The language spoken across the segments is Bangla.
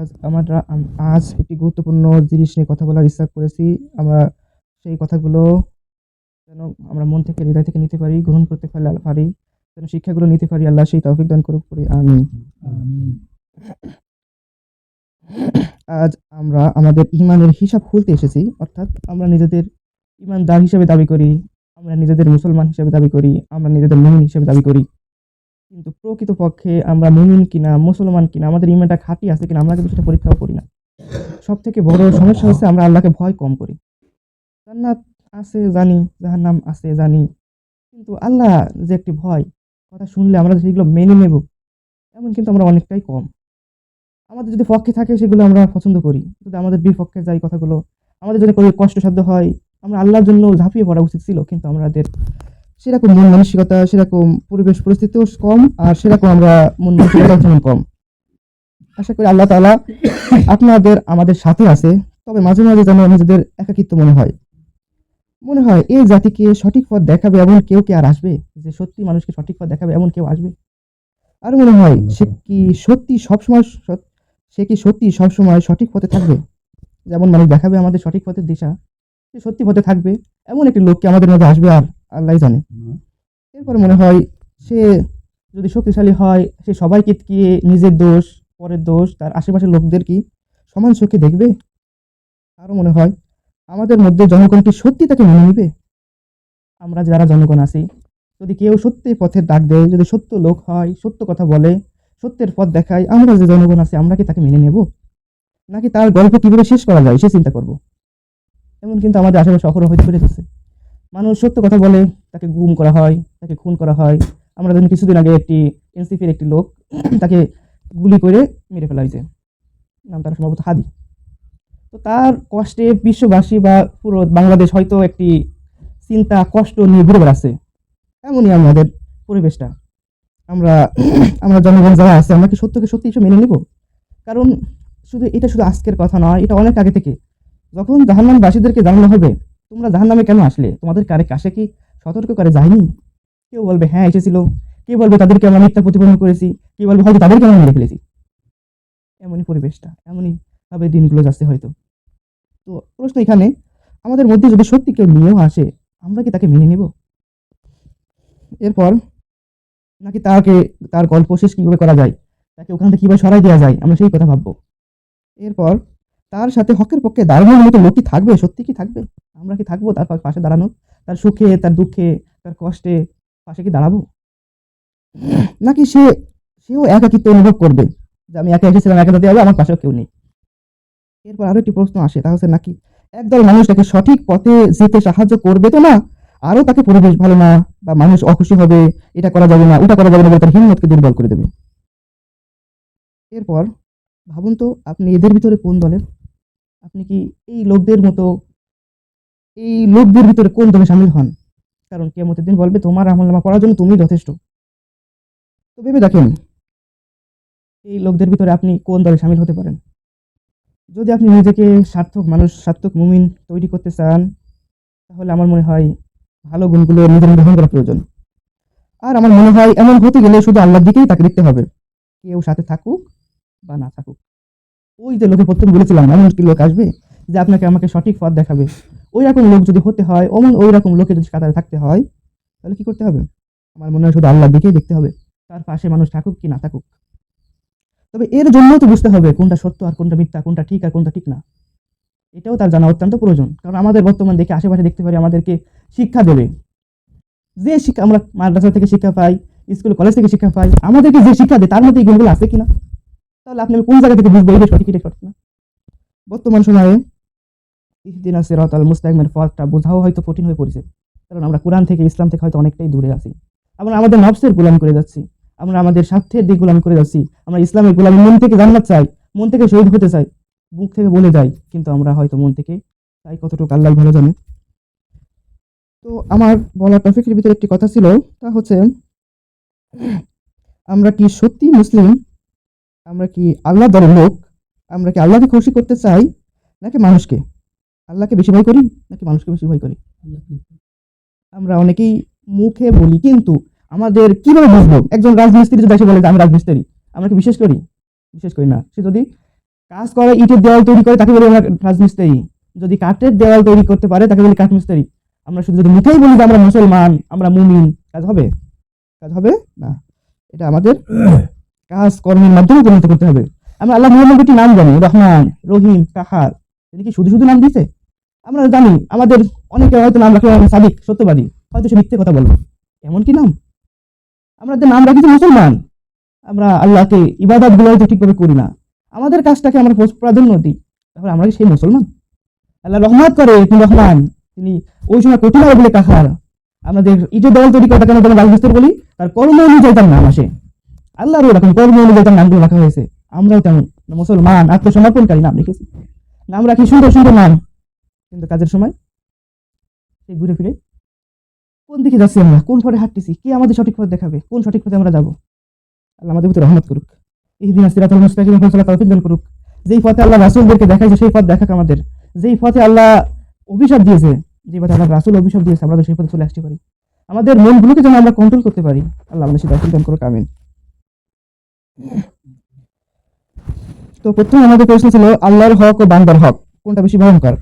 আজ আমরা আজ একটি গুরুত্বপূর্ণ জিনিস নিয়ে কথা বলার ইচ্ছা করেছি। আমরা সেই কথাগুলো যেন আমরা মন থেকে, হৃদয় থেকে নিতে পারি, গ্রহণ করতে পারি যেন শিক্ষাগুলো নিতে পারি, আল্লাহ সেই তৌফিক দান করুক করি আমি আজ আমরা আমাদের ইমানের হিসাব খুলতে এসেছি, অর্থাৎ আমরা নিজেদের ইমানদার হিসেবে দাবি করি, আমরা নিজেদের মুসলমান হিসেবে দাবি করি, আমরা নিজেদের মুমিন হিসেবে দাবি করি। কিন্তু প্রকৃতপক্ষে আমরা মুমিন কিনা, মুসলমান কিনা, আমাদের ইমানটা খাঁটি আছে কিনা, আমরা কিন্তু সেটা পরীক্ষাও করি না। সব থেকে বড় সমস্যা হচ্ছে আমরা আল্লাহকে ভয় কম করি। জান্নাত আছে, জানি, জাহান্নাম আছে, জানি। কিন্তু আল্লাহ যে একটি ভয়, কথা শুনলে আমরা সেগুলো মেনে নেব, এমন কিন্তু আমরা অনেকটাই কম। আমাদের যদি পক্ষে থাকে সেগুলো আমরা পছন্দ করি, যদি আমাদের বিপক্ষে যাই কথাগুলো, আমাদের যদি কষ্টসাধ্য হয়, আমরা আল্লাহর জন্য ঝাঁপিয়ে পড়া উচিত ছিল, কিন্তু আমাদের সেরকম মন মানসিকতা, সেরকম পরিবেশ পরিস্থিতিও কম, আর সেরকম আমরা মন মানসিকতাও তেমন কম। আশা করি আল্লাহ তাআলা আপনাদের, আমাদের সাথে আছে, তবে মাঝে মাঝে যেন নিজেদের একাকিত্ব মনে হয়। মনে হয় এই জাতিকে সঠিক পথ দেখাবে এমন কেউ কে আর আসবে? যে সত্যি মানুষকে সঠিক পথ দেখাবে এমন কেউ আসবে? আর মনে হয় সে কি সত্যি সবসময় সে কি সত্যি সবসময় সঠিক পথে থাকবে? যেমন মানুষ দেখাবে আমাদের সঠিক পথের দিশা, সে সত্যি পথে থাকবে, এমন একটি লোককে আমাদের মধ্যে আসবে আর আল্লাহ জানে। এরপরে মনে হয় সে যদি শক্তিশালী হয় সে সবাইকে কি নিজের দোষ পরের দোষ তার আশেপাশের লোকদের কি সমান চোখে দেখবে? আরও মনে হয় আমাদের মধ্যে জনগণ কি সত্যি তাকে মেনে নেবে? আমরা যারা জনগণ আছি যদি কেউ সত্যি পথের ডাক দেয় যদি সত্য লোক হয় সত্য কথা বলে সত্যের পথ দেখায় আমরা যে জনগণ আছি আমরা কি তাকে মেনে নেব? নাকি তার গল্প কীভাবে শেষ করা যায় সে চিন্তা করব। এমন কিন্তু আমাদের আশেপাশে অহরহ হইতে পেরেছে মানুষ সত্য কথা বলে, তাকে গুম করা হয়, তাকে খুন করা হয়। আমরা ধরুন কিছুদিন আগে একটি এনসিপির একটি লোক তাকে গুলি করে মেরে ফেলা হয়েছে। নাম তার সম্ভবত হাদি। তো তার কষ্টে বিশ্ববাসী বা পুরো বাংলাদেশ হয়তো একটি চিন্তা, কষ্ট নিয়ে ঘুরে বেড়াচ্ছে। এমনই আমাদের পরিবেশটা। আমরা আমরা জনগণ যারা আছে, আমরা কি সত্যকে সত্যি হিসেবে মেনে নেব? কারণ শুধু এটা শুধু আজকের কথা নয়, এটা অনেক আগে থেকে। যখন জাহান্নামবাসীদেরকে জানানো হবে তোমরা জাহান নামে কেন আসলে? তোমাদের কারে কাছে কি সতর্ক করে যায়নি? কেউ বলবে হ্যাঁ এসেছিল। কেউ বলবে, তাদেরকে আমরা মিথ্যা প্রতিপন্ন করেছি। কেউ বলবে, হয়তো তাদেরকে আমরা মেরে ফেলেছি। এমনই পরিবেশটা, এমনই ভাবে দিনগুলো যাচ্ছে হয়তো। তো প্রশ্ন এখানে, আমাদের মধ্যে যদি সত্যি কেউ নিয়েও আসে, আমরা কি তাকে মেনে নেব? এরপর, নাকি তাকে, তার গল্প শেষ কীভাবে করা যায়? তাকে ওখান থেকে কীভাবে সরাই দেওয়া যায়? আমরা সেই কথা ভাববো। এরপর তার সাথে হকের পক্ষে দাঁড়ানোর মতো লোক কি থাকবে? সত্যি কি থাকবে? আমরা কি থাকব তার পাশে দাঁড়ানো তার সুখে, তার দুঃখে, তার কষ্টে পাশে কি দাঁড়াবো? নাকি সে, সেও একাকিত্ব অনুভব করবে যে আমি একা এসেছিলাম, একা হবে, আমার পাশেও কেউ নেই? এরপর আরও একটি প্রশ্ন আসে, তা হচ্ছে নাকি একদল মানুষ তাকে সঠিক পথে যেতে সাহায্য করবে তো না? আরও তাকে পরিবেশ ভালো না বা মানুষ অখুশি হবে, এটা করা যাবে না, ওটা করা যাবে না বলে তার হিম্মতকে দুর্বল করে দেবে। এরপর, ভাবুন তো, আপনি এদের ভিতরে কোন দলের আপনি কি এই লোকদের মতো, এই লোকদের ভিতরে কোন দলে সামিল হন? কারণ কেমতের দিন বলবে, তোমার আমল নামা পড়ার জন্য তুমি যথেষ্ট। তো ভেবে দেখেন, এই লোকদের ভিতরে আপনি কোন দলে সামিল হতে পারেন? যদি আপনি নিজেকে সার্থক মানুষ, সার্থক মুমিন তৈরি করতে চান, তাহলে আমার মনে হয় ভালো গুণগুলো নিজের গ্রহণ করা প্রয়োজন। আর আমার মনে হয় এমন হতে গেলে শুধু আল্লাহর দিকেই তাকে দেখতে হবে। কেউ সাথে থাকুক বা না থাকুক। ওই যে লোকে প্রথম বলেছিলাম, এমন কি লোক আসবে যে আপনাকে আমাকে সঠিক পথ দেখাবে। ওই রকম লোক যদি হতে হয় অমন ওই রকম লোকে যদি কাতারে থাকতে হয়, তাহলে কি করতে হবে? আমার মনে হয় শুধু আল্লাহর দিকেই দেখতে হবে। তার পাশে মানুষ থাকুক কি না থাকুক। তবে এর জন্য তো বুঝতে হবে কোনটা সত্য আর কোনটা মিথ্যা, কোনটা ঠিক আর কোনটা ঠিক না। এটাও তার জানা অত্যন্ত প্রয়োজন। কারণ আমাদের বর্তমান দেখে আশেপাশে দেখতে পারি আমাদেরকে শিক্ষা দেবে। যে শিক্ষা আমরা মাদ্রাসা থেকে শিক্ষা পাই, স্কুল, কলেজ থেকে শিক্ষা পাই, আমাদেরকে যে শিক্ষা দেয়, তার মধ্যে এই গুণগুলো আছে কিনা? তাহলে আপনি কোন জায়গা থেকে বুঝব? এটা সঠিক এটা সঠিক না। বর্তমান সময়ে ইহদিন আছে রতাল মুস্তাকিমের পথটা বোঝাও হয়তো কঠিন হয়ে পড়েছে, কারণ আমরা কোরআন থেকে, ইসলাম থেকে হয়তো অনেকটাই দূরে আছি। আমরা আমাদের নফসের গোলাম করে যাচ্ছি, আমরা আমাদের স্বার্থের দিক গোলাম করে যাচ্ছি, আমরা ইসলামের গোলাম মন থেকে জান্নাত চাই, মন থেকে শহীদ হতে চাই, মুখ থেকে বলে যাই, কিন্তু আমরা হয়তো মন থেকে তাই কতটুকু আল্লাহ ভালো জানে। তো আমার বলা টপিকের ভিতরে একটি কথা ছিল, তা হচ্ছে, আমরা কি সত্যি মুসলিম? আমরা কি আল্লাহ দলের লোক? আমরা কি আল্লাহকে খুশি করতে চাই নাকি মানুষকে? আল্লাহকে বেশি ভয় করি নাকি মানুষকে বেশি ভয় করি? আমরা অনেকেই মুখে বলি, কিন্তু আমাদের কীভাবে বুঝব? একজন রাজমিস্ত্রি যদি এসে বলে আমি রাজমিস্ত্রি, আমরা কি বিশেষ করি? বিশেষ করি না। সে যদি কাজ করে, ইটের দেওয়াল তৈরি করে, তাকে বলি আমরা রাজমিস্ত্রি। যদি কাঠের দেওয়াল তৈরি করতে পারে, তাকে বলি কাঠমিস্ত্রি। আমরা শুধু যদি মুখেই বলি যে আমরা মুসলমান, আমরা মুমিন, কাজ হবে? কাজ হবে? না। এটা আমাদের কাজ, কর্মের মাধ্যমে পরিণত করতে হবে। আমরা আল্লাহ মোহাম্মদ একটি নাম জানি? রহমান, রহিম, কাহার। তিনি কি শুধু শুধু নাম দিতে আমরা জানি, আমাদের অনেকে হয়তো নাম রাখবে আমি সাদিক, সত্যবাদী। হয়তো সে মিথ্যে কথা বলবে এমন কি নাম? আমরা যে নাম রাখি মুসলমান, আমরা আল্লাহকে ইবাদতগুলো হয়তো ঠিকভাবে করি না। আমাদের কাজটাকে আমরা প্রাধান্য দিই। তাহলে আমরা কি সেই মুসলমান? আল্লাহ রহমত করে, তিনি রহমান। তিনি ওই সময় কঠিন বলে কাহার। আমাদের ইটের দল তৈরি আমরা যখন রাজমিস্ত্রি বলি? তার কর্ম অনুযায়ী তার নাম আসে। আল্লাহর এরকম কর্ম অনুযায়ী তার নামগুলো রাখা হয়েছে, আমরাও তেমন। মুসলমান, আত্মসমর্পণকারী নাম রেখেছি নাম রাখি সুন্দর সুন্দর নাম। কিন্তু কাজের সময় সেই ঘুরে ফিরে কোন দিকে যাচ্ছি আমরা? কোন পথে হাঁটতেছি? কে আমাদের সঠিক পথ দেখাবে? কোন সঠিক পথে আমরা যাব? আল্লাহ আমাদের ভিতরে রহমত করুক। এই দিন সিরাতুল মুস্তাকিম ফয়সালা তৌফিক দান করুক। যেই পথে আল্লাহ রাসূলদেরকে দেখাইছে সেই পথ দেখাক আমাদের। যেই পথে আল্লাহ অভিশাপ দিয়েছে, যে পথে আল্লাহ রাসুল অভিশাপ দিয়েছে, আমরা সেই পথে চলে আসতে পারি। আমাদের মনগুলোকে যেন আমরা কন্ট্রোল করতে পারি। আল্লাহ আমাদের সেই তৌফিক করুক, আমিন। তো প্রথমে আমাদের প্রশ্ন ছিল, আল্লাহর হক ও বান্দার হক, কোনটা বেশি ভয়ঙ্কর?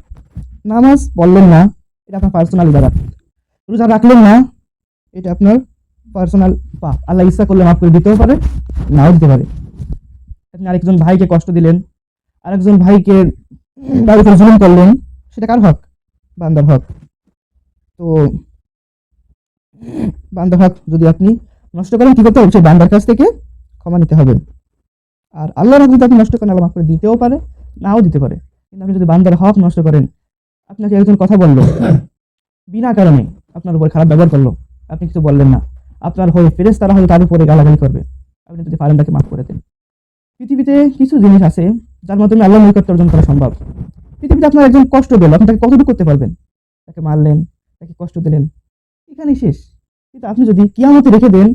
নামাজ পড়লেন না, এটা আপনার পার্সোনাল ইবাদত। রোজা রাখলেন না, এটা আপনার পার্সোনাল পাপ। আল্লাহ ইচ্ছা করলে মাফ করে দিতেও পারে, নাও দিতে পারে। আপনি আরেকজন ভাইকে কষ্ট দিলেন, আরেকজন ভাইকে বাড়িতে জুলুম করলেন, সেটা কার হক? বান্দার হক। তো বান্দার হক যদি আপনি নষ্ট করেন, কি করতে হবে? সেই বান্দার কাছ থেকে ক্ষমা নিতে হবে। আর আল্লাহর হক যদি নষ্ট করেন, আল্লাহ মাফ করে দিতেও পারে, নাও দিতে পারে। কিন্তু আপনি যদি বান্দার হক নষ্ট করেন, আপনাকে একজন কথা বলল, বিনা কারণে আপনার উপর খারাপ ব্যবহার করল, আপনি কিছু বললেন না। আপনার হয়ে ফেরেস তারা হয়তো তার উপরে গালাগালি করবে। আপনি যদি পারেন তাকে মাফ করে দেন। পৃথিবীতে কিছু জিনিস আছে যার মাধ্যমে আল্লাহ নৈকট্য অর্জন করা সম্ভব। পৃথিবীতে আপনার একজন কষ্ট পেল, আপনি তাকে কতটুকু করতে পারবেন? তাকে মারলেন, তাকে কষ্ট দিলেন। এখানেই শেষ। কিন্তু আপনি যদি কিয়ামতে রেখে দেন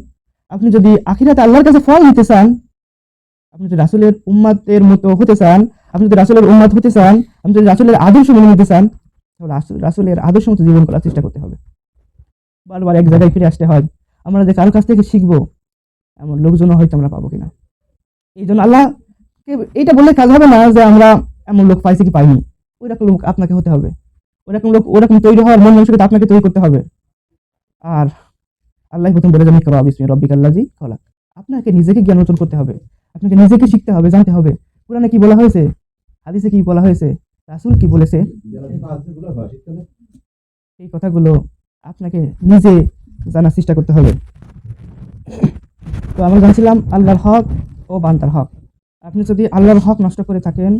আপনি যদি আখিরাতে আল্লাহর কাছে ফল নিতে চান, আপনি যদি রাসুলের উম্মাতের মতো হতে চান, আপনি যদি রাসুলের উম্মাদ হতে চান, আপনি যদি রাসুলের আদর্শ মেনে নিতে চান, তাহলে রাসূল- রাসুলের আদর্শ মতো জীবন করার চেষ্টা করতে হবে। বারবার এক জায়গায় ফিরে আসতে হয়। আমরা যে কারোর কাছ থেকে শিখব, এমন লোকজনও হয়তো আমরা পাবো কিনা। এই জন্য আল্লাহ এইটা বললে কাজ হবে না যে আমরা এমন লোক পাইছি কি পাইনি। ওই রকম লোক আপনাকে হতে হবে। ওরকম লোক ওরকম তৈরি হওয়ার মন মানুষকে আপনাকে তৈরি করতে হবে। আর আল্লাহ প্রথম বলে জানি করা বিসমি রব্বিক আল্লাজি খলাক। আপনাকে নিজেকে জ্ঞান অর্জন করতে হবে। আপনাকে নিজেকে শিখতে হবে, জানতে হবে। কোরআনে কি বলা হয়েছে? হাদিসে কি বলা হয়েছে? রাসূল কি বলেছে? এই কথাগুলো আপনাকে নিজে জানার চেষ্টা করতে হবে। তো আমরা জানছিলাম আল্লাহর হক ও বান্দার হক। আপনি যদি আল্লাহর হক নষ্ট করে থাকেন,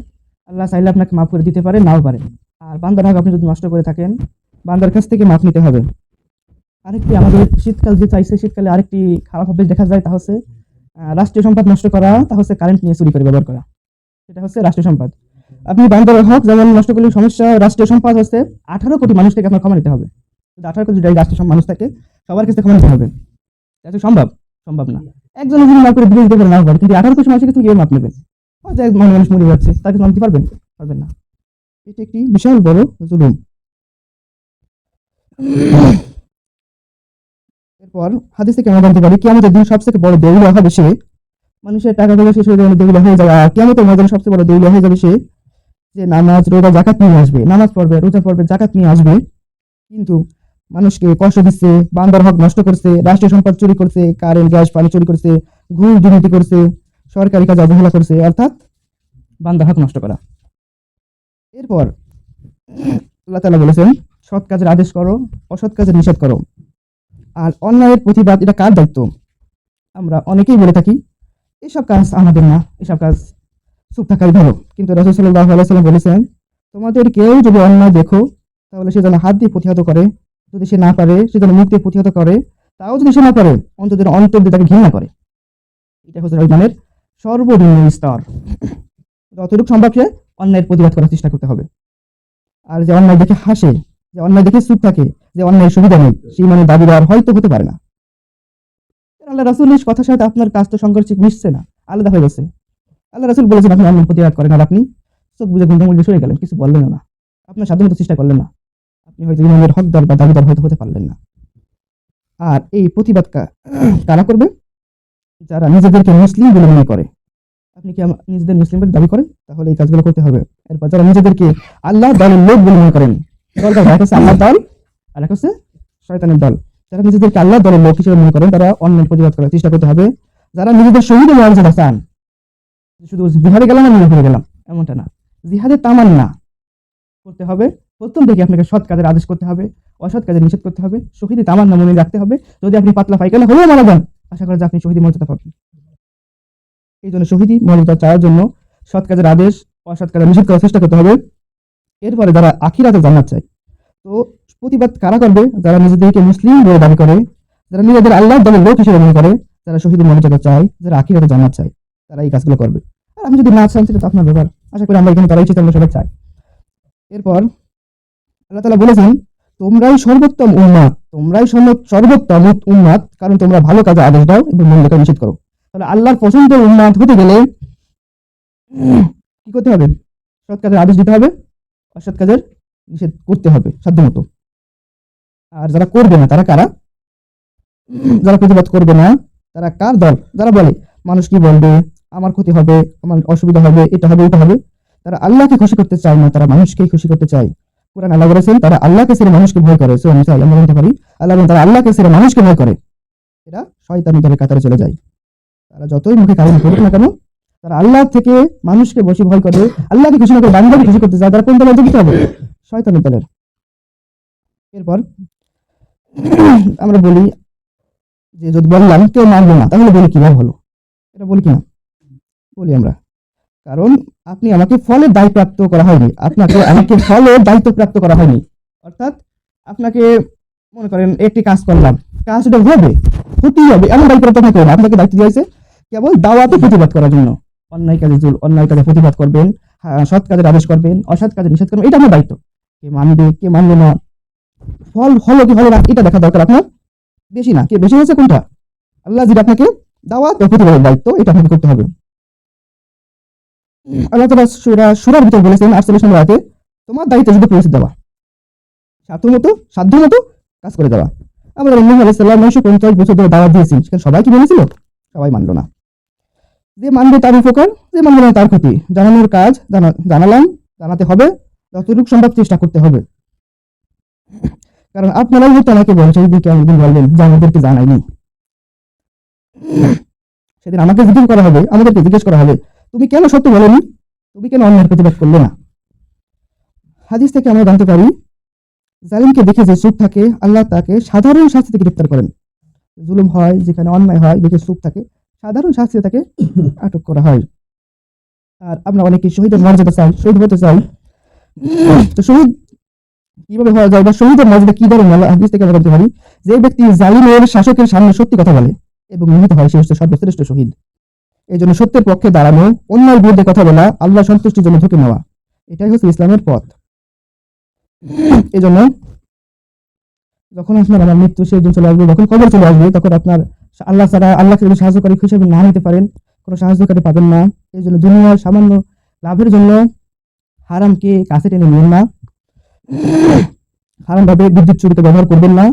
আল্লাহ চাইলে আপনাকে মাফ করে দিতে পারে, নাও পারে। আর বান্দার হক আপনি যদি নষ্ট করে থাকেন, বান্দার কাছ থেকে মাফ নিতে হবে। আরেকটি আমাদের শীতকাল যে চাইছে, শীতকালে আরেকটি খারাপ অভ্যাস দেখা যায়, তা হচ্ছে রাষ্ট্রীয় সম্পদ নষ্ট করা, তা হচ্ছে কারেন্ট নিয়ে চুরি করে ব্যবহার করা। সেটা হচ্ছে রাষ্ট্রীয় সম্পদ। আপনি বান্দার হক যেমন নষ্ট করলে সমস্যা, রাষ্ট্রীয় সম্পদ হচ্ছে আঠারো কোটি মানুষকে আপনার ক্ষমা নিতে হবে। আঠারো কোটি রাষ্ট্রীয় মানুষ থাকে, সবার কাছে ক্ষমা নিতে হবে। এটা সম্ভব সম্ভব না। একজন যদি না করে দিতে পারে, না পারে, কিন্তু আঠারো কোটি মানুষের ক্ষেত্রে কীভাবে মাপ নেবেন হয়তো এক মানুষ মরে যাচ্ছে, তাকে মানতে পারবেন? পারবেন না। এটি একটি বিশাল বড় জুলুম। এরপর হাদিস থেকে আমরা জানতে পারি, কিয়ামতের দিন সবথেকে বড় দেউলিয়া হবে সে। মানুষের টাকা পয়সা শেষ হয়ে যাবে দেউলিয়া হয়ে যাবে। আর কিয়ামতের ময়দানে সবচেয়ে বড় দেউলিয়া হয়ে যাবে সে যে নামাজ, রোজা জাকাত নিয়ে আসবে। নামাজ পড়বে, রোজা পড়বে জাকাত নিয়ে আসবে। কিন্তু মানুষকে কষ্ট দিচ্ছে, বান্দার হক নষ্ট করছে, রাষ্ট্রীয় সম্পদ চুরি করছে কারেন্ট গ্যাস পানি চুরি করছে, ঘুষ, দুর্নীতি করছে, সরকারি কাজ অবহেলা করছে, অর্থাৎ বান্দার হক নষ্ট করা। এরপর আল্লাহ তাআলা বলেছেন, সৎ কাজের আদেশ করো, অসৎ কাজের নিষেধ করো। আর অন্যায়ের প্রতিবাদ, এটা কার দায়িত্ব? আমরা অনেকেই বলে থাকি, এসব কাজ আমাদের না, এসব কাজ চুপ থাকাই ভালো। কিন্তু রাসূল সাল্লাল্লাহু আলাইহি সাল্লাম বলেছেন, তোমাদের কেউ যদি অন্যায় দেখো, তাহলে সে যেন হাত দিয়ে প্রতিহত করে। যদি সে না পারে, সে যেন মুখ দিয়ে প্রতিহত করে, তাও যদি সে না পারে অন্তত যেন অন্তর দিয়ে তাকে ঘৃণা করে। এটা হচ্ছে ইমানের সর্বনিম্ন স্তর। যতটুকু সম্ভব সে অন্যায়ের প্রতিবাদ করার চেষ্টা করতে হবে। আর যে অন্যায় দেখে হাসে যে অন্যায় দেখে চুপ থাকে, যে অন্যায় সুবিধা নেই, সেই মানে দাবিদার হয়তো হতে পারে না। আল্লাহ রাসুল এই কথার সাথে আপনার কাজ তো সংঘর্ষ মিশছে না, আলাদা হয়ে গেছে। আল্লাহ রাসুল বলেছেন আপনি অন্য প্রতিবাদ করেন আর আপনি চোখ বুঝে ঘুমটা মুড়ে সরে গেলেন, কিছু বললেন না। আপনার সাধারণত চেষ্টা করলেন না। আপনি হয়তো ইমামের হকদার বা দাবিদার হয়তো হতে পারলেন না। আর এই প্রতিবাদ কারা করবে? যারা নিজেদেরকে মুসলিম বলে মনে করে। আপনি কি নিজেদের মুসলিম বলে দাবি করেন? তাহলে এই কাজগুলো করতে হবে। এরপর যারা নিজেদেরকে আল্লাহ দলের লোক বলে মনে করেন দলটা এক হচ্ছে আল্লাহ দল, আর এক হচ্ছে শয়তানের দল। যারা নিজেদেরকে আল্লাহ দলের লোক হিসেবে মনে করেন, তারা অন্যায় প্রতিবাদ করার চেষ্টা করতে হবে। যারা নিজেদের শহীদের মর্যাদা চান শুধু জিহাদে গেলাম আমি ঘুরে গেলাম, এমনটা না। জিহাদের তামান না করতে হবে। প্রথম থেকে আপনাকে সৎ কাজের আদেশ করতে হবে, অসৎ কাজের নিষেধ করতে হবে, শহীদে তামান্না মনে রাখতে হবে। যদি আপনি পাতলা পায়খানা হলেও মারা যান, আশা করা যে আপনি শহীদি মর্যাদা পাবেন। এই জন্য শহীদি মর্যাদা চাওয়ার জন্য সৎ কাজের আদেশ, অসৎ কাজের নিষেধ করার চেষ্টা করতে হবে। এরপরে যারা আখিরাতে জান্নাত চায়, তো প্রতিবাদ কারা করবে? যারা নিজেদেরকে মুসলিম বলে দাবি করে, যারা নিজেদের আল্লাহ দলের লোক হিসেবে মনে করে, যারা শহীদের মর্যাদা চায়, যারা আখিরাতে জান্নাত চায়, তারা এই কাজগুলো করবে। আর আমি যদি না চান সেটা তো আপনার ব্যাপার। আশা করি আমরা এখানে তারাই চিন্তা আমরা সবাই চাই। এরপর আল্লাহ তালা বলেছেন, তোমরাই সর্বোত্তম উন্মাদ তোমরাই সর্ব- সর্বোত্তম উন্মাদ কারণ তোমরা ভালো কাজে আদেশ দাও এবং মন্দ কাজ নিষেধ করো। তাহলে আল্লাহর পছন্দের উন্মাদ হতে গেলে কি করতে হবে? সৎ কাজের আদেশ দিতে হবে। অসৎ কাজের নিষেধ করতে হবে সাধ্যমতো। আর যারা করবে না, তারা কারা? যারা প্রতিবাদ করবে না, তারা কার দল? যারা বলে, মানুষ কি বলবে? আমার ক্ষতি হবে, আমার অসুবিধা হবে, এটা হবে, ওটা হবে। তারা আল্লাহকে খুশি করতে চায় না, তারা মানুষকেই খুশি করতে চায়। কোরআন আল্লাহ বলেছেন, তারা আল্লাহকে ছেড়ে মানুষকে ভয় করে। সো আমরা বলতে পারি, আল্লাহ তারা আল্লাহকে ছেড়ে মানুষকে ভয় করে। এরা শয়তানি দলের কাতারে চলে যায়। তারা যতই মুখে কারণ করুক না কেন তারা আল্লাহ থেকে মানুষকে বসে ভয় করে আল্লাহকে খুশি না করে বান্দাকে খুশি করতে চায়, তারা কোন দলের অন্তর্ভুক্ত হবে? শয়তানি দলের। এরপর আমরা বলি যে যদি বললাম কেউ মানলো না, তাহলে বলি কীভাবে হলো? এটা বলি কিনা? বলি আমরা। কারণ আপনি আমাকে ফলের দায় প্রাপ্ত করা হয়নি। আপনাকে, আমাকে দায়িত্ব প্রাপ্ত করা হয়নি। অর্থাৎ আপনাকে মনে করেন একটি কাজ করলাম। কাজটা হবে হতেই হবে, এমন দায়িত্ব থাকে আপনাকে দায়িত্ব দিয়েছে কেবল দাওয়াতে প্রতিবাদ করার জন্য। অন্যায় কাজে জুল অন্যায় কাজে প্রতিবাদ করবেন হ্যাঁ, সৎ কাজের আদেশ করবেন অসৎ কাজে নিষেধ করবেন এটা আমার দায়িত্ব। কে মানবে কে মানবে না ফল হলো কি হলো না এটা দেখা দরকার আপনার। বেশি না কে বেশি হয়েছে কোনটা? আল্লাহ যেটা আপনাকে দাওয়াত ও প্রতিবাদের দায়িত্ব এটা আপনাকে করতে হবে। আল্লাহ তালা সুরা সুরার ভিতর বলেছেন আটচল্লিশ নম্বর আয়াতে তোমার দায়িত্ব শুধু পৌঁছে দেওয়া। সাধ্য মতো সাধ্য মতো কাজ করে দেওয়া। আমরা নূহ আলাইহিস সালাম নয়শো পঞ্চাশ বছর ধরে দাওয়াত দিয়েছি সেখানে সবাই কি বলেছিল? সবাই মানলো না। যে মানবে তার উপকার, যে মানবে না তার ক্ষতি। জানানোর কাজ জানা- জানালাম, জানাতে হবে, যতটুকু সম্ভব চেষ্টা করতে হবে। কারণ আপনারাই হয়তো আমাকে বলছেন দিকে একদিন বলবেন? যে আমাদেরকে জানায়নি। সেদিন আমাকে জিজ্ঞেস করা হবে, আমাদেরকে জিজ্ঞেস করা হবে, তুমি কেন সত্য বলনি? তুমি কেন অন্যের প্রতিবাদ করলে না? হাদিস থেকে আমরা জানতে পারি, জালিমকে দেখে যে চুপ থাকে, আল্লাহ তাকে সাধারণ শাস্তি থেকে গ্রেপ্তার করেন। জুলুম হয়, যেখানে অন্যায় হয়, দেখে চুপ থাকে। সাধারণ শাস্তি তাকে আটক করা হয়। আর আমরা অনেকে শহীদের মর্যাদা চাই, শহীদ হতে চাই। তো শহীদ কীভাবে হওয়া যায় বা শহীদের মর্যাদা কি ধরনের হাদিস থেকে আমরা জানতে পারি। যে ব্যক্তি জালিমের শাসকের সামনে সত্যি কথা বলে এবং নিহিত হয়, সে হচ্ছে সর্বশ্রেষ্ঠ শহীদ। এই জন্য সত্যের পক্ষে দাঁড়ানো, অন্যায়ের বিরুদ্ধে কথা বলা আল্লাহ সন্তুষ্টির জন্য ঝুঁকে নেওয়া, এটাই হচ্ছে ইসলামের পথ। এই জন্য যখন আপনার আমার মৃত্যু সেই দিন চলে আসবে, যখন কবর চলে আসবে, তখন আপনার আল্লাহ ছাড়া, আল্লাহকে যদি সাহায্যকারী হিসেবে না নিতে পারেন, কোনো সাহায্যকারী পাবেন না। এই জন্য দুনিয়ার সামান্য লাভের জন্য হারামকে কাছে টেনে নেবেন না। হারামভাবে বিদ্যুৎ চুরিতে ব্যবহার করবেন না।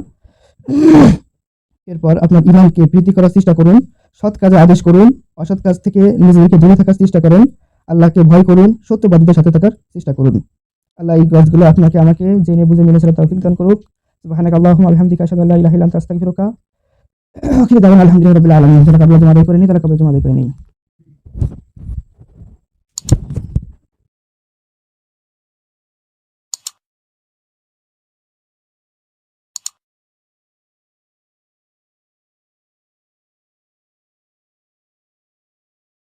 এরপর আপনার ইমানকে প্রীতি করার চেষ্টা করুন, সৎ কাজে আদেশ করুন, অসৎ কাজ থেকে নিজেদেরকে দূরে থাকার চেষ্টা করেন, আল্লাহকে ভয় করুন সত্যবাদীদের সাথে থাকার চেষ্টা করুন। আল্লাহ এই গাছগুলো আপনাকে আমাকে জেনে বুঝে মেনে চলার তৌফিক দান করুক। সুবহানাক আল্লাহুম্মা বিহামদিকা, আশহাদু আল্লা ইলাহা ইল্লা আখির দাওয়ানা আলহামদুলিল্লাহ রাব্বিল আলামিন। যারা কাবলা জমা করে করেনি তারা কাবলা জমা করে নিন।